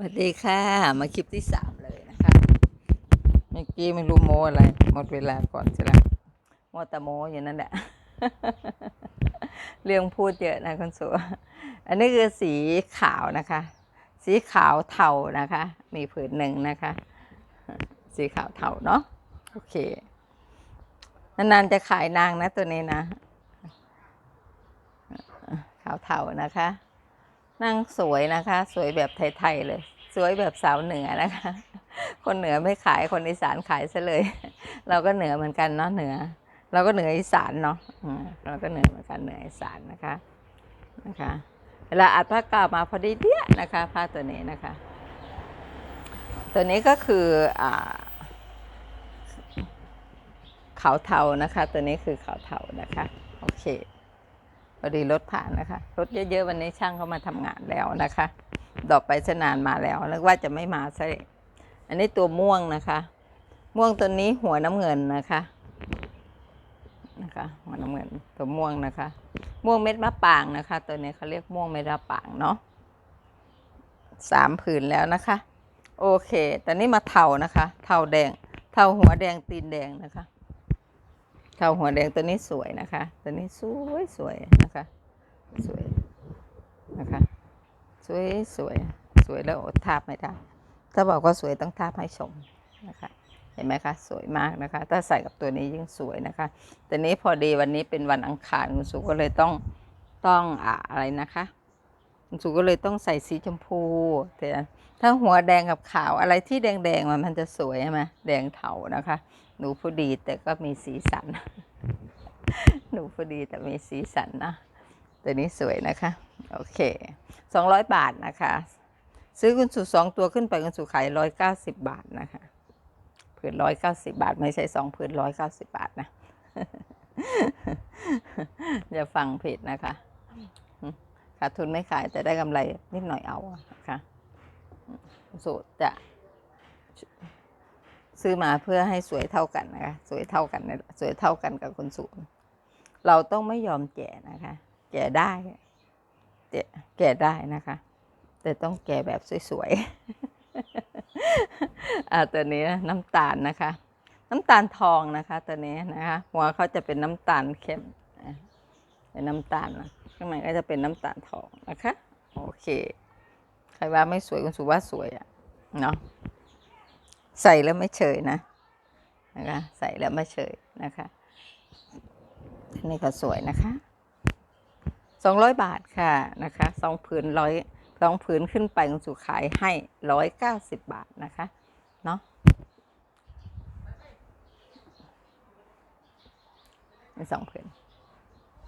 สวัสดีค่ะ มาคลิปที่สามเลยนะคะเมื่อกี้ไม่รู้โมอะไร หมดเวลาก่อนใช่ไหมโมแตะโมอยู่นั่นแหละ เรื่องพูดเยอะนะคุณสัวอันนี้คือสีขาวนะคะ สีขาวเทานะคะ มีผืนหนึ่งนะคะ สีขาวเทาเนาะโอเคนานๆจะขายนางนะตัวนี้นะ ขาวเทานะคะ นางสวยนะคะ สวยแบบไทยๆเลย สวยแบบสาวเหนือนะคะ คนเหนือไม่ขายคนอีสานขายซะเลย เราก็เหนือเหมือนกันเนาะเหนือ เราก็เหนืออีสานเนาะเราก็เหนือเหมือนกันเหนืออีสานนะคะนะคะเวลาอัดผ้ากาวมาพอดีเดียนะคะผ้าตัวนี้นะคะ ตัวนี้ก็คืออ่าขาวเทานะคะ ตัวนี้คือขาวเทานะคะ โอเค พอดีรถผ่านนะคะ รถเยอะๆวันนี้ช่างเขามาทำงานแล้วนะคะ ดอกไปสนานมาแล้วนึกว่าจะไม่มาซะอันนี้ตัวม่วงนะคะ ม่วงตัวนี้หัวน้ำเงินนะคะนะคะหัวน้ำเงินตัวม่วงนะคะ ม่วงเม็ดมะปางนะคะ ตัวนี้เขาเรียกม่วงเม็ดมะปางเนาะสามผืนแล้วนะคะ โอเค ตอนนี้มาเทานะคะ เทาแดง เทาหัวแดงตีนแดงนะคะ เทาหัวแดงตัวนี้สวยนะคะ ตัวนี้สวยสวยนะคะ สวยนะคะ สวยสวยสวยแล้วอดทาบไม่ได้ ถ้าบอกว่าสวยต้องทาบให้ชมนะคะเห็นไหมคะสวยมากนะคะ ถ้าใส่กับตัวนี้ยิ่งสวยนะคะ แต่นี้พอดีวันนี้เป็นวันอังคารคุณสุก็เลยต้องต้องอะอะไรนะคะคุณสุก็เลยต้องใส่สีชมพูแต่ถ้าหัวแดงกับขาวอะไรที่แดงๆมันมันจะสวยใช่ไหมแดงเทานะคะ หนูผู้ดีแต่ก็มีสีสัน หนูผู้ดีแต่มีสีสันนะตัวนี้สวยนะคะ โอเคสองร้อยบาทนะคะ ซื้อคุณสุสองตัวขึ้นไปคุณสุขายร้อยเก้าสิบบาทนะคะผืนร้อยเก้าสิบาท ไม่ใช่สองผืนร้อยเก้าสิบาทนะอย่าฟังผิดนะคะขาดทุนไม่ขายแต่ได้กำไรนิดหน่อยเอาอะนะคะคุณสุจะ ซื้อมาเพื่อให้สวยเท่ากันนะคะ สวยเท่ากันสวยเท่ากันกับคนสูง เราต้องไม่ยอมแก่นะคะ แก่ได้แก่แก่ได้นะคะ แต่ต้องแก่แบบสวยๆอ่าตัวนี้น้ำตาลนะคะ น้ำตาลทองนะคะ ตัวนี้นะคะ หัวเขาจะเป็นน้ำตาลเข้มเป็นน้ำตาลนะข้างในก็จะเป็นน้ำตาลทองนะคะ โอเค ใครว่าไม่สวยคุณสุว่าสวยอะ เนาะ ใส่แล้วไม่เฉยนะนะคะใส่แล้วไม่เฉยนะคะนนี่ก็สวยนะคะสองร้อยบาทค่ะนะคะสองผืนร้อยสองผืนขึ้นไปคุณสุขายให้ร้อยเก้าสิบบาทนะคะเนาะมีสองผืน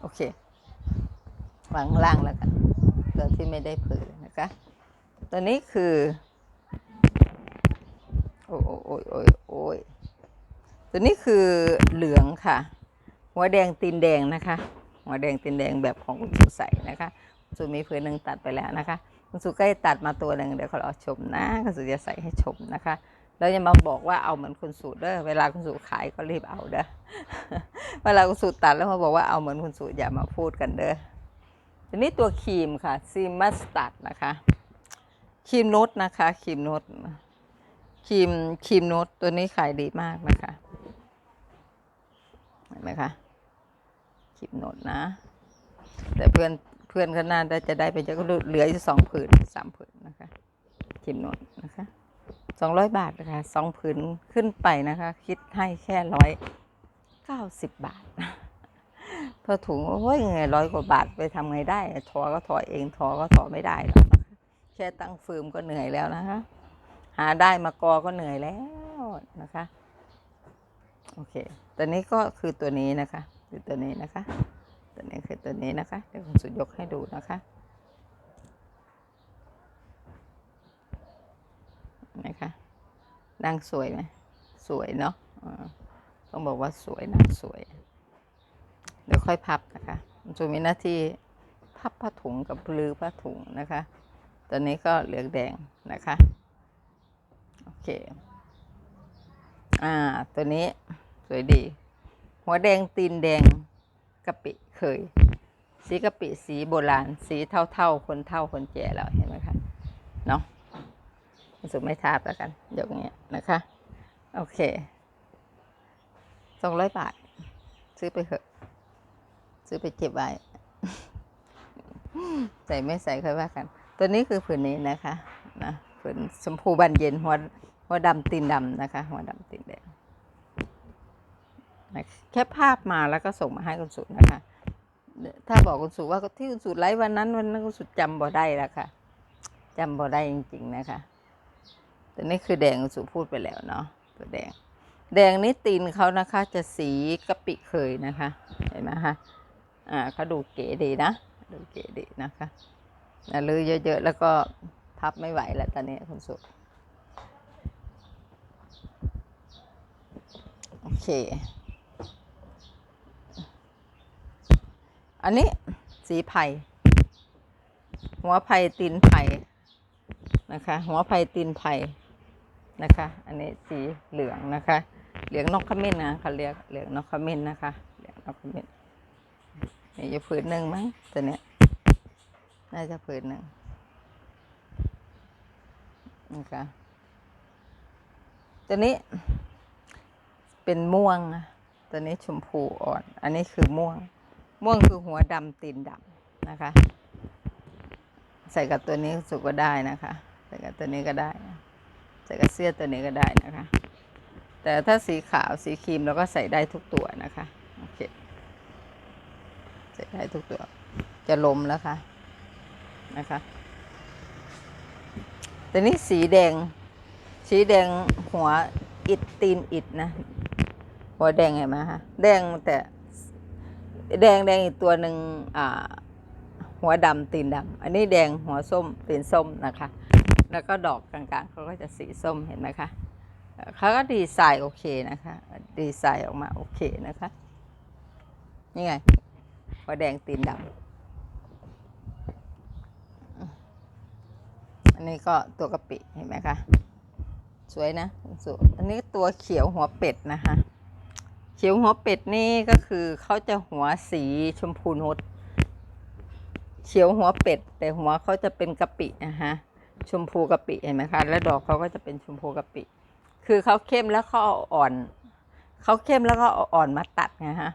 โอเควางล่างแล้วกันตัวที่ไม่ได้ผืนนะคะ ตัวนี้คือ โอ้ยโอ้ยโอ้ยโอ้ยตัวนี้คือเหลืองค่ะ หัวแดงตีนแดงนะคะ หัวแดงตีนแดงแบบของคุณสุใส่นะคะคุณสุมีผืนหนึ่งตัดไปแล้วนะคะคุณสุก็ให้ตัดมาตัวหนึ่งเดี๋ยวเขาเอาชมนะคุณสุจะใส่ให้ชมนะคะแล้วอย่ามาบอกว่าเอาเหมือนคุณสุเด้อเวลาคุณสุขายก็รีบเอาเด้อเวลาคุณสุตัดแล้วมาบอกว่าเอาเหมือนคุณสุอย่ามาพูดกันเด้อทีนี้ตัวครีมค่ะซีมัสตัดนะคะครีมนุชนะคะครีมนุช ครีมครีมนตตัวนี้ขายดีมากนะคะเห็นไหมคะครีมนตนะ แต่เพื่อนเพื่อนก็น่าจะได้ไปเยอะก็เหลืออยู่สองผืนสามผืนนะคะครีมนตนะคะสองร้อยบาทนะคะสองผืนขึ้นไปนะคะ คิดให้แค่ร้อยเก้าสิบบาทพอถุงโอ้ยไงร้อยกว่าบาทไปทำไงได้ ทอก็ทอเองทอก็ทอไม่ได้หรอกแค่ตั้งฟืมก็เหนื่อยแล้วนะคะาได้มากอก็เหนื่อยแล้วนะคะ โอเค ตัวนี้ก็คือตัวนี้นะคะคือตัวนี้นะคะ ตัวนี้คือตัวนี้นะคะ เดี๋ยวคุณสุดยกให้ดูนะคะนะคะนางสวยไหมสวยเนาะต้องบอกว่าสวยนางสวย เดี๋ยวค่อยพับนะคะคุณสุมีหน้าที่พับผ้าถุงกับปลือผ้าถุงนะคะตัวนี้ก็เหลืองแดงนะคะ โอเค อ่า ตัวนี้สวยดี หัวแดงตีนแดงกะปิเคย สีกะปิสีโบราณ สีเท่าๆ คนเท่าคนแก่แล้วเห็นไหมคะ เนาะคุณสุไม่ทาบแล้วกันยกอย่างเงี้ยนะคะ โอเคสองร้อยบาท ซื้อไปเถอะ ซื้อไปเก็บไว้ ใส่ไม่ใส่ค่อยว่ากัน ตัวนี้คือผืนนี้นะคะ นะ ผืนชมพูบานเย็นหัวหัวดำตีนดำนะคะ หัวดำตีนแดงนะแค่ภาพมาแล้วก็ส่งมาให้คุณสุนะคะ ถ้าบอกคุณสุว่าที่คุณสุไลฟ์วันนั้นวันนั้นคุณสุจำบ่ได้แล้วค่ะจำบ่ได้จริง ๆนะคะ แต่นี่คือแดงคุณสุพูดไปแล้วเนาะตัวแดง แดงนี่ตีนเขานะคะ จะสีกะปิเคยนะคะ เห็นไหมคะอ่าเขาดูเก๋ดีนะ ดูเก๋ดีนะคะนะลือเยอะๆแล้วก็ พับไม่ไหวแล้วตอนนี้คุณสุโอเค อันนี้สีไผ่หัวไผ่ตีนไผ่นะคะ หัวไผ่ตีนไผ่นะคะ อันนี้สีเหลืองนะคะ เหลืองนกขมิ้นนะเขาเรียกเหลืองนกขมิ้นนะคะเหลืองนกขมิ้นนี่จะผืนหนึ่งมั้งตัวเนี้ยน่าจะผืนหนึ่ง นะคะตัวนี้เป็นม่วงนะตัวนี้ชมพูอ่อน อันนี้คือม่วง ม่วงคือหัวดำตีนดำนะคะ ใส่กับตัวนี้สุกก็ได้นะคะ ใส่กับตัวนี้ก็ได้ ใส่กับเสื้อตัวนี้ก็ได้นะคะ แต่ถ้าสีขาวสีครีมเราก็ใส่ได้ทุกตัวนะคะโอเคใส่ได้ทุกตัวจะลมแล้วค่ะนะคะ แต่นี้สีแดง สีแดงหัวอิดตีนอิดนะ หัวแดงเห็นไหมคะแดงแต่แดงแดงอีกตัวหนึ่งอ่าหัวดำตีนดำอันนี้แดงหัวส้มตีนส้มนะคะ แล้วก็ดอกกลางๆเขาก็จะสีส้มเห็นไหมคะเขาก็ดีไซน์โอเคนะคะ ดีไซน์ออกมาโอเคนะคะ นี่ไงหัวแดงตีนดำ อันนี้ก็ตัวกะปิเห็นไหมคะสวยนะสวยอันนี้ตัวเขียวหัวเป็ดนะคะ เขียวหัวเป็ดนี่ก็คือเขาจะหัวสีชมพูนุชเขียวหัวเป็ด แต่หัวเขาจะเป็นกะปินะฮะชมพูกะปิเห็นไหมคะแล้วดอกเขาก็จะเป็นชมพูกะปิ คือเขาเข้มแล้วเขาเอาอ่อนเขาเข้มแล้วก็เอาอ่อนมาตัดไงฮะ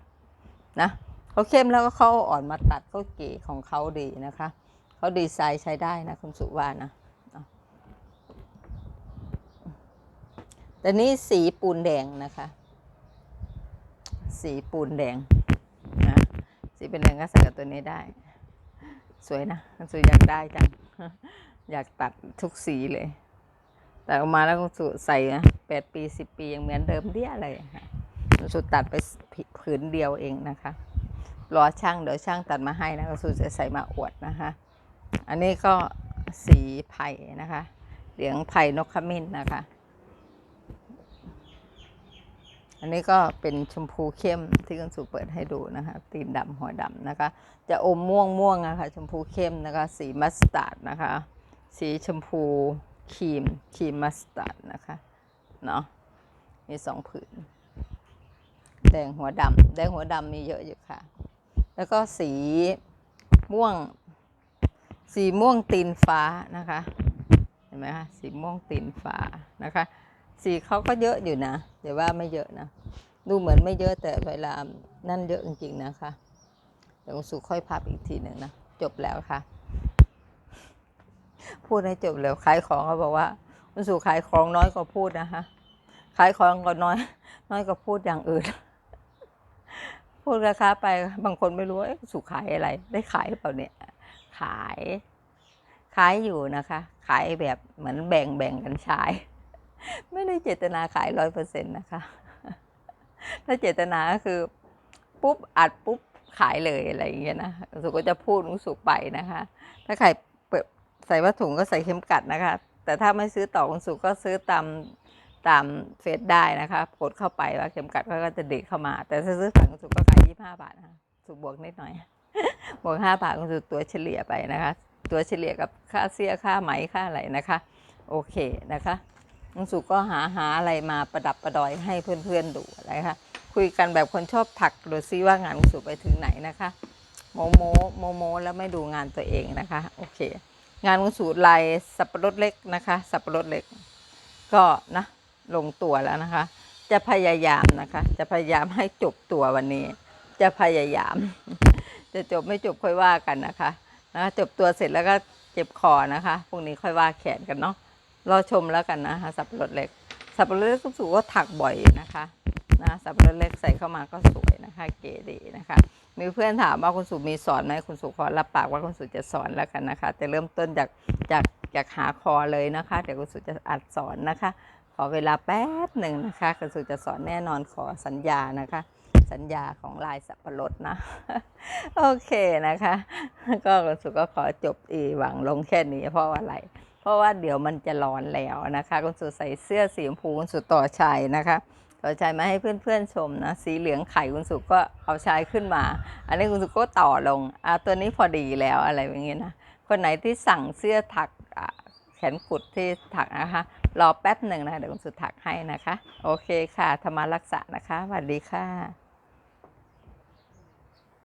นะเขาเข้มแล้วก็เขาเอาอ่อนมาตัดเขาเก๋ของเขาดีนะคะเขาดีไซน์ใช้ได้นะคุณสุวานะ แต่นี่สีปูนแดงนะคะ สีปูนแดงนะสีเป็นแดงก็ใส่กับตัวนี้ได้ สวยนะคุณสุอยากได้จัง อยากตัดทุกสีเลย แต่ออกมาแล้วคุณสุใส่นะแปดปีสิบปียังเหมือนเดิมเดียเลยค่ะคุณสุตัดไปผืนเดียวเองนะคะรอช่างเดี๋ยวช่างตัดมาให้นะคุณสุจะใส่มาอวดนะคะ อันนี้ก็สีไผ่นะคะเหลืองไผ่นกขมิ้นนะคะ อันนี้ก็เป็นชมพูเข้มที่คุณสุเปิดให้ดูนะคะตีนดำหัวดำนะคะ จะอมม่วงม่วงนะคะชมพูเข้มนะคะ สีมัสตาร์ดนะคะ สีชมพูครีมครีมมัสตาร์ดนะคะเนาะมีสองผืนแดงหัวดำแดงหัวดำมีเยอะอยู่ค่ะ แล้วก็สีม่วง สีม่วงตีนฟ้านะคะ เห็นไหมคะสีม่วงตีนฟ้านะคะ สีเขาก็เยอะอยู่นะเดี๋ยวว่าไม่เยอะนะ ดูเหมือนไม่เยอะแต่เวลานั่นเยอะจริงๆนะคะเดี๋ยวสุค่อยพับอีกทีหนึ่งนะ จบแล้วค่ะ พูดให้จบแล้วขายของเขาบอกว่าคุณสุขายของน้อยกว่าพูดนะคะขายของก็น้อย น้อยกว่าพูดอย่างอื่น พูดราคาไปบางคนไม่รู้ว่าสุขายอะไร ได้ขายเปล่าเนี่ย ขาย ขายอยู่นะคะ ขายแบบเหมือนแบ่งแบ่งกันใช้ ไม่ได้เจตนาขายร้อยเปอร์เซ็นต์นะคะ ถ้าเจตนาก็คือ ปุ๊บอัดปุ๊บขายเลยอะไรอย่างเงี้ยนะสุก็จะพูดนุสุไปนะคะ ถ้าใครเปิดใส่วัตถุก็ใส่เข็มกัดนะคะ แต่ถ้าไม่ซื้อต่อคุณสุก็ซื้อตามตามเฟซได้นะคะกดเข้าไปว่าเข็มกัดก็จะเด็กเข้ามา แต่ถ้าซื้อฝั่งคุณสุก็ขายยี่ห้าบาทนะคะสุบวกนิดหน่อย บวกห้าบาทคุณสุตัวเฉลี่ยไปนะคะ ตัวเฉลี่ยกับค่าเสี้ยค่าไหมค่าอะไรนะคะ โอเคนะคะ ลุงสุก็หาหาอะไรมาประดับประดอยให้เพื่อนๆดูนะคะคุยกันแบบคนชอบถักดูซิว่างานลุงสุไปถึงไหนนะคะ โมโมโมโมแล้วไม่ดูงานตัวเองนะคะโอเค งานคุณสูรลายสับปะรดเล็กนะคะ สับปะรดเล็ก ก็นะลงตัวแล้วนะคะ จะพยายามนะคะ จะพยายามให้จบตัววันนี้ จะพยายาม จะจบไม่จบค่อยว่ากันนะคะนะคะจบตัวเสร็จแล้วก็เจ็บคอนะคะพรุ่งนี้ค่อยว่าแขนกันเนาะ รอชมแล้วกันนะคะสับปะรดเล็ก สับปะรดเล็กรู้สึกว่าถักบ่อยนะคะนะสับปะรดเล็กใส่เข้ามาก็สวยนะคะ เก๋ดีนะคะ มีเพื่อนถามว่าคุณสุมีสอนไหมคุณสุขอรับปากว่าคุณสุจะสอนแล้วกันนะคะแต่เริ่มต้นจากจากจากหาคอเลยนะคะเดี๋ยวคุณสุจะอัดสอนนะคะ ขอเวลาแป๊บหนึ่งนะคะ คุณสุจะสอนแน่นอนขอสัญญานะคะสัญญาของลายสับปะรดนะ โอเคนะคะ ก็คุณสุก็ขอจบอีหวังลงแค่นี้เพราะว่าอะไร เพราะว่าเดี๋ยวมันจะร้อนแล้วนะคะคุณสุใส่เสื้อสีชมพูคุณสุต่อชัยนะคะต่อชัยมาให้เพื่อนๆชมนะสีเหลืองไข่คุณสุก็เอาชายขึ้นมา อันนี้คุณสุก็ต่อลงอะตัวนี้พอดีแล้วอะไรอย่างเงี้ยนะคนไหนที่สั่งเสื้อถักแขนกุดที่ถักนะคะ รอแป๊บหนึ่งนะคะเดี๋ยวคุณสุถักให้นะคะ โอเคค่ะธรรมารักษานะคะสวัสดีค่ะ